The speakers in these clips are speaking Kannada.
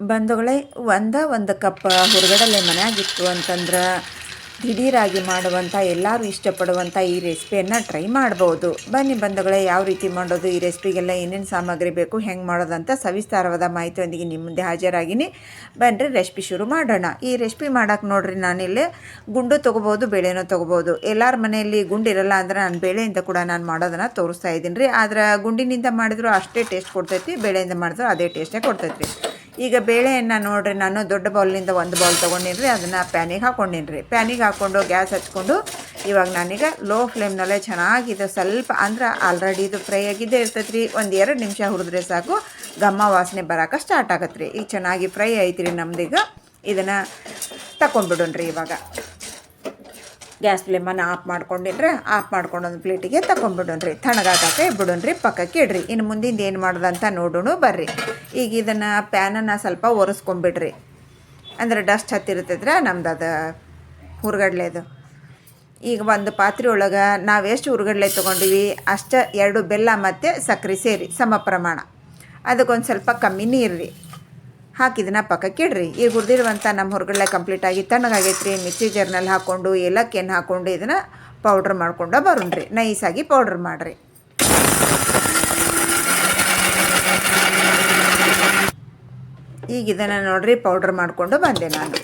ಬಂಧುಗಳೇ, ಒಂದ ಒಂದು ಕಪ್ ಹುರ್ಗಡಲೆ ಮನೆಯಾಗಿತ್ತು ಅಂತಂದ್ರೆ ದಿಢೀರಾಗಿ ಮಾಡುವಂಥ ಎಲ್ಲರೂ ಇಷ್ಟಪಡುವಂಥ ಈ ರೆಸಿಪಿಯನ್ನು ಟ್ರೈ ಮಾಡ್ಬೋದು. ಬನ್ನಿ ಬಂಧುಗಳೇ, ಯಾವ ರೀತಿ ಮಾಡೋದು, ಈ ರೆಸಿಪಿಗೆಲ್ಲ ಏನೇನು ಸಾಮಗ್ರಿ ಬೇಕು, ಹೆಂಗೆ ಮಾಡೋದಂತ ಸವಿಸ್ತಾರವಾದ ಮಾಹಿತಿಯೊಂದಿಗೆ ನಿಮ್ಮ ಮುಂದೆ ಹಾಜರಾಗಿನಿ. ಬನ್ನಿರಿ ರೆಸಿಪಿ ಶುರು ಮಾಡೋಣ. ಈ ರೆಸಿಪಿ ಮಾಡೋಕೆ ನೋಡ್ರಿ ನಾನಿಲ್ಲಿ ಗುಂಡು ತೊಗೋಬೋದು, ಬೇಳೆನೂ ತೊಗೋಬೋದು. ಎಲ್ಲರ ಮನೆಯಲ್ಲಿ ಗುಂಡಿರಲ್ಲ ಅಂದ್ರೆ ನಾನು ಬೇಳೆಯಿಂದ ಕೂಡ ನಾನು ಮಾಡೋದನ್ನು ತೋರಿಸ್ತಾ ಇದ್ದೀನಿ ರೀ. ಆದ್ರೆ ಗುಂಡಿನಿಂದ ಮಾಡಿದ್ರು ಅಷ್ಟೇ ಟೇಸ್ಟ್ ಕೊಡ್ತೈತಿ, ಬೇಳೆಯಿಂದ ಮಾಡಿದ್ರು ಅದೇ ಟೇಸ್ಟೇ ಕೊಡ್ತೈತಿ ರೀ ಈಗ ಬೇಳೆಯನ್ನು ನೋಡ್ರಿ, ನಾನು ದೊಡ್ಡ ಬೌಲ್ನಿಂದ ಒಂದು ಬೌಲ್ ತೊಗೊಂಡಿನಿ ರೀ ಅದನ್ನು ಪ್ಯಾನಿಗೆ ಹಾಕ್ಕೊಂಡಿನಿ ರೀ ಪ್ಯಾನಿಗೆ ಹಾಕ್ಕೊಂಡು ಗ್ಯಾಸ್ ಹಚ್ಕೊಂಡು ಇವಾಗ ನಾನೀಗ ಲೋ ಫ್ಲೇಮ್ನಲ್ಲೇ ಚೆನ್ನಾಗಿದೆ, ಸ್ವಲ್ಪ ಅಂದ್ರೆ ಆಲ್ರೆಡಿ ಇದು ಫ್ರೈ ಆಗಿದ್ದೇ ಇರ್ತೈತೆ ರೀ ಒಂದು ಎರಡು ನಿಮಿಷ ಹುರಿದ್ರೆ ಸಾಕು ಘಮ್ಮ ವಾಸನೆ ಬರೋಕೆ ಸ್ಟಾರ್ಟ್ ಆಗತ್ತೆ ರೀ ಈಗ ಚೆನ್ನಾಗಿ ಫ್ರೈ ಐತ್ರಿ ನಮ್ದೀಗ. ಇದನ್ನು ತಗೊಂಡ್ಬಿಡೋಣ್ರಿ ಇವಾಗ. ಗ್ಯಾಸ್ ಫ್ಲೇಮನ್ನು ಆಫ್ ಮಾಡ್ಕೊಂಡಿಟ್ರೆ ಆಫ್ ಮಾಡ್ಕೊಂಡು ಒಂದು ಪ್ಲೇಟಿಗೆ ತಗೊಂಡ್ಬಿಡೋಣ್ರಿ. ತಣ್ಣಗಾಕಕ್ಕೆ ಬಿಡೋಣ್ರಿ, ಪಕ್ಕಕ್ಕೆ ಇಡ್ರಿ. ಇನ್ನು ಮುಂದಿಂದ ಏನು ಮಾಡೋದಂತ ನೋಡೋಣ, ಬರ್ರಿ. ಈಗ ಇದನ್ನು ಪ್ಯಾನನ್ನು ಸ್ವಲ್ಪ ಒರೆಸ್ಕೊಂಬಿಡ್ರಿ ಅಂದ್ರೆ ಡಸ್ಟ್ ಹತ್ತಿರ್ತೈದ್ರೆ ನಮ್ದು ಅದು ಹುರ್ಗಡ್ಲೆದು ಈಗ ಒಂದು ಪಾತ್ರೆ ಒಳಗೆ ನಾವು ಎಷ್ಟು ಹುರ್ಗಡ್ಲೆ ತೊಗೊಂಡಿವಿ, ಅಷ್ಟು ಎರಡು ಬೆಲ್ಲ ಮತ್ತು ಸಕ್ಕರೆ ಸೇರಿ, ಸಮ ಪ್ರಮಾಣ. ಅದಕ್ಕೊಂದು ಸ್ವಲ್ಪ ಕಮ್ಮಿ ಇರ್ರಿ ಹಾಕಿದನ್ನ ಪಕ್ಕಕ್ಕೆ ಇಡ್ರಿ. ಈ ಹುರಿದಿರುವಂಥ ನಮ್ಮ ಹೊರಗಡೆ ಕಂಪ್ಲೀಟ್ ಆಗಿ ತಣ್ಣಗಾಗೈತ್ರಿ. ಮಿಕ್ಸಿ ಜರ್ನಲ್ಲಿ ಹಾಕ್ಕೊಂಡು ಏಲಕ್ಕಿಯನ್ನು ಹಾಕ್ಕೊಂಡು ಇದನ್ನು ಪೌಡ್ರ್ ಮಾಡ್ಕೊಂಡು ಬರೋಣ್ರಿ. ನೈಸಾಗಿ ಪೌಡ್ರ್ ಮಾಡಿರಿ. ಈಗ ಇದನ್ನು ನೋಡ್ರಿ ಪೌಡ್ರ್ ಮಾಡಿಕೊಂಡು ಬಂದೆ ನಾನು.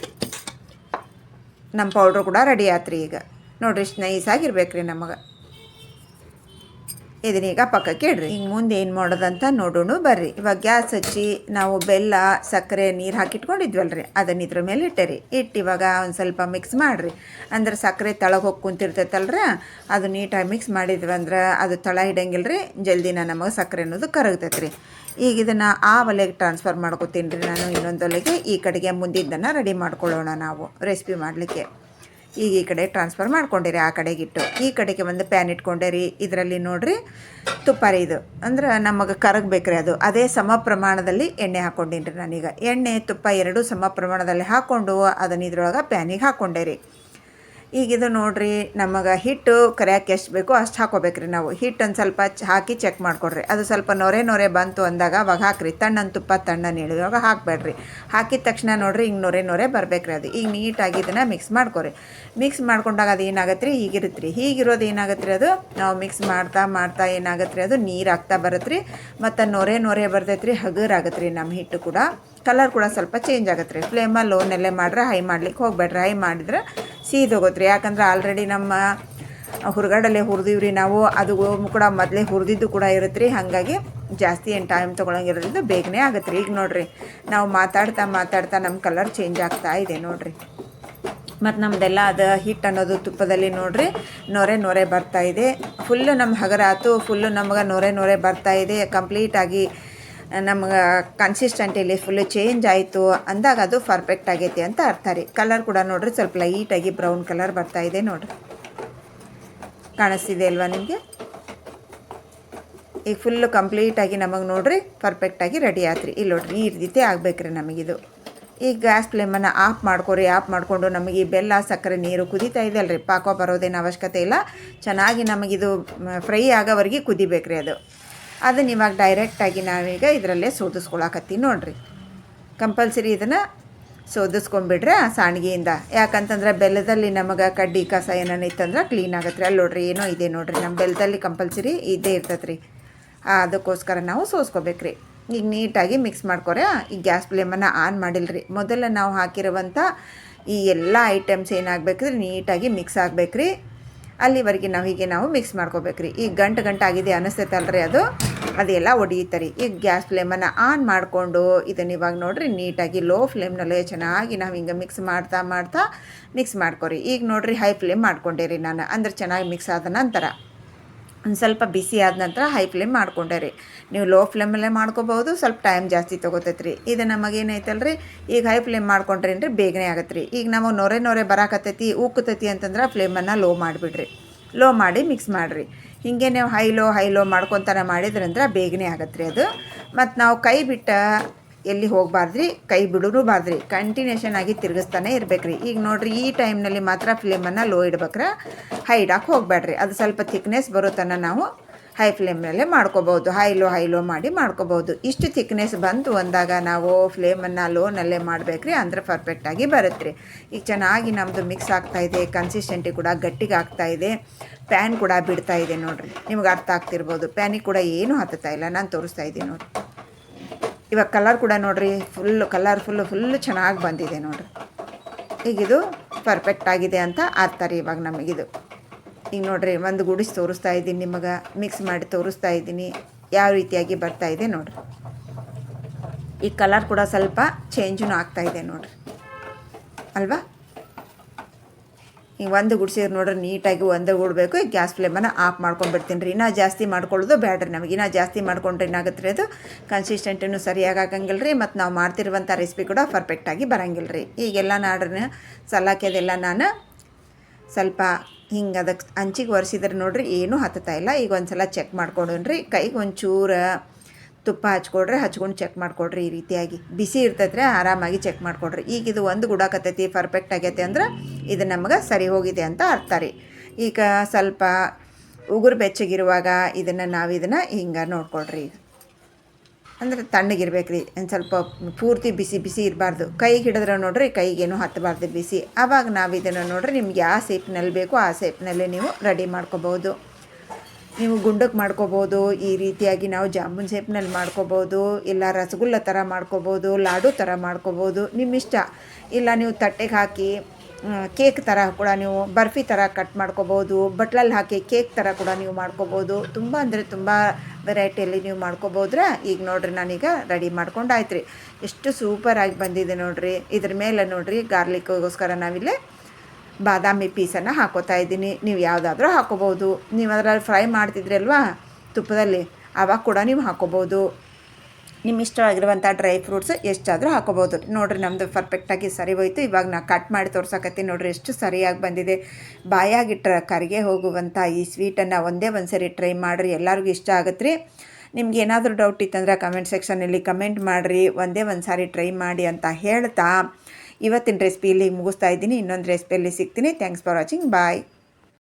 ನಮ್ಮ ಪೌಡ್ರ್ ಕೂಡ ರೆಡಿ ಆತ್ರಿ ಈಗ. ನೋಡ್ರಿ, ಇಷ್ಟು ನೈಸಾಗಿರ್ಬೇಕು ರೀ ನಮಗೆ. ಇದನ್ನೀಗ ಪಕ್ಕಕ್ಕೆ ಇಡ್ರಿ. ಈಗ ಮುಂದೆ ಏನು ಮಾಡೋದಂತ ನೋಡೋಣ, ಬರ್ರಿ. ಇವಾಗ ಗ್ಯಾಸ್ ಹಚ್ಚಿ ನಾವು ಬೆಲ್ಲ, ಸಕ್ಕರೆ, ನೀರು ಹಾಕಿಟ್ಕೊಂಡಿದ್ವಲ್ರಿ. ಅದನ್ನ ಇದ್ರ ಮೇಲೆ ಇಟ್ಟರಿ. ಇಟ್ಟು ಇವಾಗ ಒಂದು ಸ್ವಲ್ಪ ಮಿಕ್ಸ್ ಮಾಡಿರಿ. ಅಂದ್ರೆ ಸಕ್ಕರೆ ತಳಗೆ ಹೋಗಿ ಕುಂತಿರ್ತೈತಲ್ರ, ಅದು ನೀಟಾಗಿ ಮಿಕ್ಸ್ ಮಾಡಿದ್ವಿ ಅಂದ್ರೆ ಅದು ತಳ ಹಿಡಂಗಿಲ್ಲ ರೀ ಜಲ್ದಿನ ನಮಗೆ ಸಕ್ಕರೆ ಅನ್ನೋದು ಕರಗ್ತೈತೆ ಈಗ ಇದನ್ನ ಆ ಒಲೆಗೆ ಟ್ರಾನ್ಸ್ಫರ್ ಮಾಡ್ಕೊತೀನಿ ರೀ ನಾನು, ಇನ್ನೊಂದು ಒಲೆಗೆ. ಈ ಕಡೆಗೆ ಮುಂದಿದ್ದನ್ನು ರೆಡಿ ಮಾಡ್ಕೊಳ್ಳೋಣ ನಾವು ರೆಸಿಪಿ ಮಾಡಲಿಕ್ಕೆ. ಈಗ ಈ ಕಡೆ ಟ್ರಾನ್ಸ್ಫರ್ ಮಾಡ್ಕೊಂಡಿರಿ, ಆ ಕಡೆಗಿಟ್ಟು ಈ ಕಡೆಗೆ ಒಂದು ಪ್ಯಾನ್ ಇಟ್ಕೊಂಡೇರಿ, ಇದರಲ್ಲಿ ನೋಡ್ರಿ ತುಪ್ಪ ರೀ ಇದು. ಅಂದ್ರೆ ನಮಗೆ ಕರಗಬೇಕ್ರಿ ಅದು. ಅದೇ ಸಮ ಪ್ರಮಾಣದಲ್ಲಿ ಎಣ್ಣೆ ಹಾಕೊಂಡಿನ್ರಿ ರೀ ನಾನೀಗ. ಎಣ್ಣೆ, ತುಪ್ಪ ಎರಡೂ ಸಮ ಪ್ರಮಾಣದಲ್ಲಿ ಹಾಕ್ಕೊಂಡು ಅದನ್ನ ಇದ್ರೊಳಗೆ ಪ್ಯಾನಿಗೆ ಹಾಕ್ಕೊಂಡೇರಿ ಈಗ ಇದು ನೋಡ್ರಿ, ನಮಗೆ ಹಿಟ್ಟು ಕರಿಯಕ್ಕೆ ಎಷ್ಟು ಬೇಕೋ ಅಷ್ಟು ಹಾಕೋಬೇಕ್ರಿ ನಾವು. ಹಿಟ್ಟು ಒಂದು ಸ್ವಲ್ಪ ಹಾಕಿ ಚೆಕ್ ಮಾಡಿಕೊಡ್ರಿ. ಅದು ಸ್ವಲ್ಪ ನೊರೆ ನೊರೆ ಬಂತು ಅಂದಾಗ ಅವಾಗ ಹಾಕ್ರಿ. ತಣ್ಣನ ತುಪ್ಪ ತಣ್ಣನ ಇಳಿದಾಗ ಹಾಕಬೇಡ್ರಿ. ಹಾಕಿದ ತಕ್ಷಣ ನೋಡ್ರಿ ಹಿಂಗೆ ನೊರೆ ನೊರೆ ಬರಬೇಕ್ರಿ ಅದು. ಈಗ ನೀಟಾಗಿ ಇದನ್ನು ಮಿಕ್ಸ್ ಮಾಡ್ಕೊರಿ. ಮಿಕ್ಸ್ ಮಾಡ್ಕೊಂಡಾಗ ಅದು ಏನಾಗತ್ತೆ ರೀ ಹೀಗಿರುತ್ತೆ ರೀ ಹೀಗಿರೋದು ಏನಾಗತ್ತೆ ರೀ ಅದು? ನಾವು ಮಿಕ್ಸ್ ಮಾಡ್ತಾ ಮಾಡ್ತಾ ಏನಾಗತ್ತೆ ರೀ ಅದು? ನೀರು ಹಾಕ್ತಾ ಬರುತ್ತೆ ರೀ ಮತ್ತು ನೊರೆ ನೊರೆ ಬರ್ತೈತೆ ರೀ ಹಗುರಾಗತ್ತೆ ರೀ ನಮ್ಮ ಹಿಟ್ಟು ಕೂಡ. ಕಲರ್ ಕೂಡ ಸ್ವಲ್ಪ ಚೇಂಜ್ ಆಗತ್ತೆ ರೀ ಫ್ಲೇಮಲ್ಲಿ ಲೋನಲ್ಲೇ ಮಾಡ್ರೆ, ಹೈ ಮಾಡ್ಲಿಕ್ಕೆ ಹೋಗ್ಬೇಡ್ರಿ. ಹೈ ಮಾಡಿದ್ರೆ ಸೀದೋಗುತ್ತೆ ತೊಗೋತ್ರಿ ಯಾಕಂದ್ರೆ ಆಲ್ರೆಡಿ ನಮ್ಮ ಹುರ್ಗಡಲೆ ಹುರಿದಿವ್ರಿ ನಾವು. ಅದು ಕೂಡ ಮೊದಲೇ ಹುರಿದಿದ್ದು ಕೂಡ ಇರುತ್ತೆ ರೀ ಹಾಗಾಗಿ ಜಾಸ್ತಿ ಏನು ಟೈಮ್ ತೊಗೊಳಂಗಿರೋದ್ರಿಂದ ಬೇಗನೆ ಆಗುತ್ತೆ ರೀ ಈಗ ನೋಡಿರಿ, ನಾವು ಮಾತಾಡ್ತಾ ಮಾತಾಡ್ತಾ ನಮ್ಮ ಕಲರ್ ಚೇಂಜ್ ಆಗ್ತಾ ಇದೆ ನೋಡಿರಿ. ಮತ್ತು ನಮ್ಮದೆಲ್ಲ ಅದು ಹಿಟ್ಟು ಅನ್ನೋದು ತುಪ್ಪದಲ್ಲಿ ನೋಡ್ರಿ, ನೊರೆ ನೊರೆ ಬರ್ತಾ ಇದೆ. ಫುಲ್ಲು ನಮ್ಮ ಹಗರ ಆತು ಫುಲ್ಲು ನಮ್ಗೆ ನೊರೆ ನೊರೆ ಬರ್ತಾ ಇದೆ. ಕಂಪ್ಲೀಟಾಗಿ ನಮ್ಗೆ ಕನ್ಸಿಸ್ಟೆಂಟಿಲಿ ಫುಲ್ಲು ಚೇಂಜ್ ಆಯಿತು. ಅಂದಾಗ ಅದು ಪರ್ಫೆಕ್ಟ್ ಆಗೈತಿ ಅಂತ ಅರ್ಥ ರೀ. ಕಲರ್ ಕೂಡ ನೋಡ್ರಿ, ಸ್ವಲ್ಪ ಲೈಟಾಗಿ ಬ್ರೌನ್ ಕಲರ್ ಬರ್ತಾ ಇದೆ ನೋಡ್ರಿ. ಕಾಣಿಸ್ತಿದೆ ಅಲ್ವಾ ನಿಮಗೆ? ಈಗ ಫುಲ್ಲು ಕಂಪ್ಲೀಟಾಗಿ ನಮಗೆ ನೋಡ್ರಿ ಪರ್ಫೆಕ್ಟಾಗಿ ರೆಡಿ ಆತ್ರಿ. ಇಲ್ಲಿ ನೋಡ್ರಿ, ಈ ರೀತಿ ಆಗ್ಬೇಕ್ರಿ ನಮಗಿದು ಈಗ ಗ್ಯಾಸ್ ಫ್ಲೇಮನ್ನು ಆಫ್ ಮಾಡ್ಕೊರಿ ಆಫ್ ಮಾಡಿಕೊಂಡು ನಮಗೆ ಈ ಬೆಲ್ಲ, ಸಕ್ಕರೆ, ನೀರು ಕುದೀತಾ ಇದೆ ಅಲ್ರಿ. ಪಾಕ ಬರೋದೇನು ಅವಶ್ಯಕತೆ ಇಲ್ಲ. ಚೆನ್ನಾಗಿ ನಮಗಿದು ಫ್ರೈ ಆಗೋವರೆಗೆ ಕುದಿಬೇಕ್ರಿ ಅದು. ಅದನ್ನ ಇವಾಗ ಡೈರೆಕ್ಟಾಗಿ ನಾವೀಗ ಇದರಲ್ಲೇ ಸೋದಿಸ್ಕೊಳಕತ್ತೀವಿ ನೋಡ್ರಿ. ಕಂಪಲ್ಸರಿ ಇದನ್ನು ಸೋದಿಸ್ಕೊಂಬಿಡ್ರೆ ಆ ಸಾಣಿಗೆಯಿಂದ. ಯಾಕಂತಂದ್ರೆ ಬೆಲ್ಲದಲ್ಲಿ ನಮಗೆ ಕಡ್ಡಿ ಕಸ ಏನೇನು ಇತ್ತಂದ್ರೆ ಕ್ಲೀನ್ ಆಗತ್ತೆ ಅಲ್ಲಿ ನೋಡ್ರಿ ಏನೋ ಇದೆ ನೋಡ್ರಿ. ನಮ್ಮ ಬೆಲ್ಲದಲ್ಲಿ ಕಂಪಲ್ಸರಿ ಇದ್ದೇ ಇರ್ತೈತೆ ರೀ ಅದಕ್ಕೋಸ್ಕರ ನಾವು ಸೋಸ್ಕೋಬೇಕ್ರಿ. ಈಗ ನೀಟಾಗಿ ಮಿಕ್ಸ್ ಮಾಡ್ಕೊರೆ ಈ ಗ್ಯಾಸ್ ಫ್ಲೇಮನ್ನು ಆನ್ ಮಾಡಿಲ್ರಿ. ಮೊದಲು ನಾವು ಹಾಕಿರುವಂಥ ಈ ಎಲ್ಲ ಐಟಮ್ಸ್ ಏನಾಗಬೇಕ್ರಿ ನೀಟಾಗಿ ಮಿಕ್ಸ್ ಆಗಬೇಕ್ರಿ. ಅಲ್ಲಿವರೆಗೆ ನಾವು ಹೀಗೆ ನಾವು ಮಿಕ್ಸ್ ಮಾಡ್ಕೋಬೇಕ್ರಿ. ಈಗ ಗಂಟು ಗಂಟು ಆಗಿದೆ ಅನಿಸ್ತೈತಲ್ರಿ ಅದು. ಅದೆಲ್ಲ ಒಡೆಯುತ್ತರಿ ಈಗ ಗ್ಯಾಸ್ ಫ್ಲೇಮನ್ನು ಆನ್ ಮಾಡಿಕೊಂಡು ಇದನ್ನು ಇವಾಗ ನೋಡಿರಿ, ನೀಟಾಗಿ ಲೋ ಫ್ಲೇಮ್ನಲ್ಲೇ ಚೆನ್ನಾಗಿ ನಾವು ಹಿಂಗೆ ಮಿಕ್ಸ್ ಮಾಡ್ತಾ ಮಾಡ್ತಾ ಮಿಕ್ಸ್ ಮಾಡ್ಕೊರಿ. ಈಗ ನೋಡ್ರಿ ಹೈ ಫ್ಲೇಮ್ ಮಾಡ್ಕೊಂಡೇರಿ ನಾನು. ಅಂದ್ರೆ ಚೆನ್ನಾಗಿ ಮಿಕ್ಸ್ ಆದ ನಂತರ. ಒಂದು ಸ್ವಲ್ಪ ಬಿಸಿ ಆದ ನಂತರ ಹೈ ಫ್ಲೇಮ್ ಮಾಡ್ಕೊಂಡೆ ರೀ. ನೀವು ಲೋ ಫ್ಲೇಮಲ್ಲೇ ಮಾಡ್ಕೋಬೋದು ಸ್ವಲ್ಪ ಟೈಮ್ ಜಾಸ್ತಿ ತೊಗೋತೈತೆ ರೀ. ಇದು ನಮಗೇನೈತಲ್ಲ ರೀ ಈಗ ಹೈ ಫ್ಲೇಮ್ ಮಾಡ್ಕೊಂಡ್ರೇನ್ರಿ ಬೇಗನೆ ಆಗತ್ತೆ ರೀ ಈಗ ನಮಗೆ ನೊರೆ ನೊರೆ ಬರಾಕತ್ತೈತಿ, ಉಕ್ಕತೈತಿ ಅಂತಂದ್ರೆ ಫ್ಲೇಮನ್ನು ಲೋ ಮಾಡಿಬಿಡ್ರಿ. ಲೋ ಮಾಡಿ ಮಿಕ್ಸ್ ಮಾಡಿರಿ. ಹೀಗೆ ನೀವು ಹೈ ಲೋ ಹೈ ಲೋ ಮಾಡ್ಕೊತಾನೆ ಮಾಡಿದ್ರಂದ್ರೆ ಬೇಗನೆ ಆಗತ್ತೆ ರೀ ಅದು. ಮತ್ತು ನಾವು ಕೈ ಬಿಟ್ಟ ಎಲ್ಲಿ ಹೋಗಬಾರ್ದ್ರಿ? ಕೈ ಬಿಡೋರು ಬಾರ್ದ್ರಿ. ಕಂಟಿನ್ಯೂಷನ್ ಆಗಿ ತಿರುಗಿಸ್ತಾನೆ ಇರ್ಬೇಕ್ರಿ. ಈಗ ನೋಡ್ರಿ, ಈ ಟೈಮ್ನಲ್ಲಿ ಮಾತ್ರ ಫ್ಲೇಮನ್ನು ಲೋ ಇಡ್ಬೇಕ್ರೆ. ಹೈ ಇಡಕ್ಕೆ ಹೋಗಬೇಡ್ರಿ ಅದು ಸ್ವಲ್ಪ ಥಿಕ್ನೆಸ್ ಬರೋ ನಾವು ಹೈ ಫ್ಲೇಮ್ನಲ್ಲೇ ಮಾಡ್ಕೋಬೋದು ಹೈ ಲೋ ಹೈ ಲೋ ಮಾಡಿ ಮಾಡ್ಕೋಬೋದು ಇಷ್ಟು ಥಿಕ್ನೆಸ್ ಬಂತು ಅಂದಾಗ ನಾವು ಫ್ಲೇಮನ್ನು ಲೋನಲ್ಲೇ ಮಾಡಬೇಕ್ರಿ. ಅಂದ್ರೆ ಪರ್ಫೆಕ್ಟಾಗಿ ಬರುತ್ತೆ ರೀ ಈಗ ಚೆನ್ನಾಗಿ ನಮ್ಮದು ಮಿಕ್ಸ್ ಆಗ್ತಾ ಇದೆ. ಕನ್ಸಿಸ್ಟೆಂಟಿ ಕೂಡ ಗಟ್ಟಿಗೆ ಆಗ್ತಾ ಇದೆ. ಪ್ಯಾನ್ ಕೂಡ ಬಿಡ್ತಾ ಇದೆ ನೋಡಿರಿ. ನಿಮ್ಗೆ ಅರ್ಥ ಆಗ್ತಿರ್ಬೋದು. ಪ್ಯಾನಿಗೆ ಕೂಡ ಏನೂ ಹತ್ತುತ್ತಾ ಇಲ್ಲ. ನಾನು ತೋರಿಸ್ತಾ ಇದ್ದೀನಿ ನೋಡಿ ಇವಾಗ ಕಲರ್ ಕೂಡ ನೋಡಿರಿ ಫುಲ್ ಕಲರ್ಫುಲ್ಲು ಫುಲ್ಲು ಚೆನ್ನಾಗಿ ಬಂದಿದೆ ನೋಡಿರಿ. ಈಗಿದು ಪರ್ಫೆಕ್ಟ್ ಆಗಿದೆ ಅಂತ ಅರ್ಥ ರೀ ಇವಾಗ ನಮಗಿದು ಈಗ ನೋಡ್ರಿ, ಒಂದು ಗುಡಿಸಿ ತೋರಿಸ್ತಾ ಇದ್ದೀನಿ ನಿಮಗೆ ಮಿಕ್ಸ್ ಮಾಡಿ ತೋರಿಸ್ತಾ ಇದ್ದೀನಿ, ಯಾವ ರೀತಿಯಾಗಿ ಬರ್ತಾ ಇದೆ ನೋಡ್ರಿ. ಈ ಕಲರ್ ಕೂಡ ಸ್ವಲ್ಪ ಚೇಂಜೂ ಇದೆ ನೋಡ್ರಿ. ಅಲ್ವಾ? ಈಗ ಒಂದು ಗುಡ್ಸಿದ್ರೆ ನೋಡ್ರಿ ನೀಟಾಗಿ ಒಂದು ಗುಡಬೇಕು. ಈಗ ಗ್ಯಾಸ್ ಫ್ಲೇಮನ್ನು ಆಫ್ ಮಾಡ್ಕೊಂಡ್ಬಿಡ್ತೀನಿ ರೀ. ಇನ್ನೂ ಜಾಸ್ತಿ ಮಾಡ್ಕೊಳ್ಳೋದು ಬೇಡ್ರಿ ನಮಗೆ. ಇನ್ನೂ ಜಾಸ್ತಿ ಮಾಡ್ಕೊಂಡ್ರೆ ಏನಾಗುತ್ತೆ ರೀ ಅದು ಕನ್ಸಿಸ್ಟೆಂಟೂ ಸರಿಯಾಗಿ ಆಗಂಗಿಲ್ಲ ರೀ. ಮತ್ತು ನಾವು ಮಾಡ್ತಿರುವಂಥ ರೆಸಿಪಿ ಕೂಡ ಪರ್ಫೆಕ್ಟಾಗಿ ಬರಂಗಿಲ್ಲ ರೀ. ಈಗೆಲ್ಲ ನಾಡ್ರಿ ಸಲಾಕೆದೆಲ್ಲ ನಾನು ಸ್ವಲ್ಪ ಹಿಂಗೆ ಅದಕ್ಕೆ ಹಂಚಿಗೆ ಒರೆಸಿದ್ರೆ ನೋಡ್ರಿ ಏನೂ ಹತ್ತುತ್ತಾ ಇಲ್ಲ. ಈಗ ಒಂದು ಸಲ ಚೆಕ್ ಮಾಡ್ಕೊಂಡ್ರಿ ಕೈಗೆ ಒಂಚೂರು ತುಪ್ಪ ಹಚ್ಕೊಡ್ರಿ ಹಚ್ಕೊಂಡು ಚೆಕ್ ಮಾಡಿಕೊಡ್ರಿ ಈ ರೀತಿಯಾಗಿ. ಬಿಸಿ ಇರ್ತೈತ್ರಿ ಆರಾಮಾಗಿ ಚೆಕ್ ಮಾಡಿಕೊಡ್ರಿ. ಈಗ ಇದು ಒಂದು ಗುಡಾಕತ್ತೈತಿ ಪರ್ಫೆಕ್ಟ್ ಆಗೈತೆ ಅಂದ್ರೆ ಇದು ನಮಗೆ ಸರಿ ಹೋಗಿದೆ ಅಂತ ಅರ್ಥ ರೀ. ಈಗ ಸ್ವಲ್ಪ ಉಗುರು ಬೆಚ್ಚಗಿರುವಾಗ ಇದನ್ನು ನಾವು ಇದನ್ನು ಹಿಂಗೆ ನೋಡ್ಕೊಡ್ರಿ. ಈಗ ಅಂದರೆ ತಣ್ಣಗಿರ್ಬೇಕು ರೀ. ಒಂದು ಸ್ವಲ್ಪ ಪೂರ್ತಿ ಬಿಸಿ ಬಿಸಿ ಇರಬಾರ್ದು. ಕೈಗೆ ಹಿಡಿದ್ರೆ ನೋಡ್ರಿ ಕೈಗೇನು ಹತ್ತಬಾರ್ದು ಬಿಸಿ. ಆವಾಗ ನಾವು ಇದನ್ನು ನೋಡ್ರಿ ನಿಮ್ಗೆ ಯಾವ ಸೇಪ್ನಲ್ಲಿ ಬೇಕೋ ಆ ಸೇಪ್ನಲ್ಲೇ ನೀವು ರೆಡಿ ಮಾಡ್ಕೋಬೋದು ನೀವು ಗುಂಡಕ್ಕೆ ಮಾಡ್ಕೋಬೋದು, ಈ ರೀತಿಯಾಗಿ ನಾವು ಜಾಮೂನ್ ಶೇಪ್ನಲ್ಲಿ ಮಾಡ್ಕೋಬೋದು, ಇಲ್ಲ ರಸಗುಲ್ಲ ಥರ ಮಾಡ್ಕೋಬೋದು, ಲಾಡು ಥರ ಮಾಡ್ಕೋಬೋದು ನಿಮ್ಮ ಇಷ್ಟ ಇಲ್ಲ ನೀವು ತಟ್ಟೆಗೆ ಹಾಕಿ ಕೇಕ್ ಥರ ಕೂಡ ನೀವು ಬರ್ಫಿ ಥರ ಕಟ್ ಮಾಡ್ಕೋಬೋದು, ಬಟ್ಲಲ್ಲಿ ಹಾಕಿ ಕೇಕ್ ಥರ ಕೂಡ ನೀವು ಮಾಡ್ಕೋಬೋದು, ತುಂಬ ಅಂದರೆ ತುಂಬ ವೆರೈಟಿಯಲ್ಲಿ ನೀವು ಮಾಡ್ಕೋಬೋದ್ರೆ? ಈಗ ನೋಡ್ರಿ ನಾನೀಗ ರೆಡಿ ಮಾಡ್ಕೊಂಡಾಯ್ತು ರೀ ಎಷ್ಟು ಸೂಪರಾಗಿ ಬಂದಿದೆ ನೋಡ್ರಿ. ಇದ್ರ ಮೇಲೆ ನೋಡ್ರಿ, ಗಾರ್ಲಿಕ್ಗೋಸ್ಕರ ನಾವಿಲ್ಲೇ ಬಾದಾಮಿ ಪೀಸನ್ನು ಹಾಕೋತಾ ಇದ್ದೀನಿ. ನೀವು ಯಾವುದಾದ್ರೂ ಹಾಕೋಬೋದು. ನೀವು ಅದರಲ್ಲಿ ಫ್ರೈ ಮಾಡ್ತಿದ್ರಲ್ವಾ? ತುಪ್ಪದಲ್ಲಿ. ಆವಾಗ ಕೂಡ ನೀವು ಹಾಕೋಬೋದು. ನಿಮ್ಮ ಇಷ್ಟವಾಗಿರುವಂಥ ಡ್ರೈ ಫ್ರೂಟ್ಸ್ ಎಷ್ಟಾದರೂ ಹಾಕೋಬೋದು. ನೋಡಿರಿ ನಮ್ಮದು ಪರ್ಫೆಕ್ಟಾಗಿ ಸರಿ ಹೋಯ್ತು. ಇವಾಗ ನಾ ಕಟ್ ಮಾಡಿ ತೋರ್ಸಕತ್ತೀನಿ ನೋಡಿರಿ, ಎಷ್ಟು ಸರಿಯಾಗಿ ಬಂದಿದೆ. ಬಾಯಾಗಿಟ್ಟ ಕರಿಗೆ ಹೋಗುವಂಥ ಈ ಸ್ವೀಟನ್ನು ಒಂದೇ ಒಂದು ಸರಿ ಟ್ರೈ ಮಾಡಿರಿ. ಎಲ್ಲರಿಗೂ ಇಷ್ಟ ಆಗುತ್ತೆ ರೀ ನಿಮ್ಗೆ ಏನಾದರೂ ಡೌಟ್ ಇತ್ತಂದ್ರೆ ಕಮೆಂಟ್ ಸೆಕ್ಷನಲ್ಲಿ ಕಮೆಂಟ್ ಮಾಡಿರಿ. ಒಂದೇ ಒಂದು ಸಾರಿ ಟ್ರೈ ಮಾಡಿ ಅಂತ ಹೇಳ್ತಾ ಇವತ್ತಿನ ರೆಸಿಪಿ ಇಲ್ಲಿ ಮುಗಿಸ್ತಾ ಇದ್ದೀನಿ. ಇನ್ನೊಂದು ರೆಸಿಪಿಯಲ್ಲಿ ಸಿಗ್ತೀನಿ. Thanks for watching bye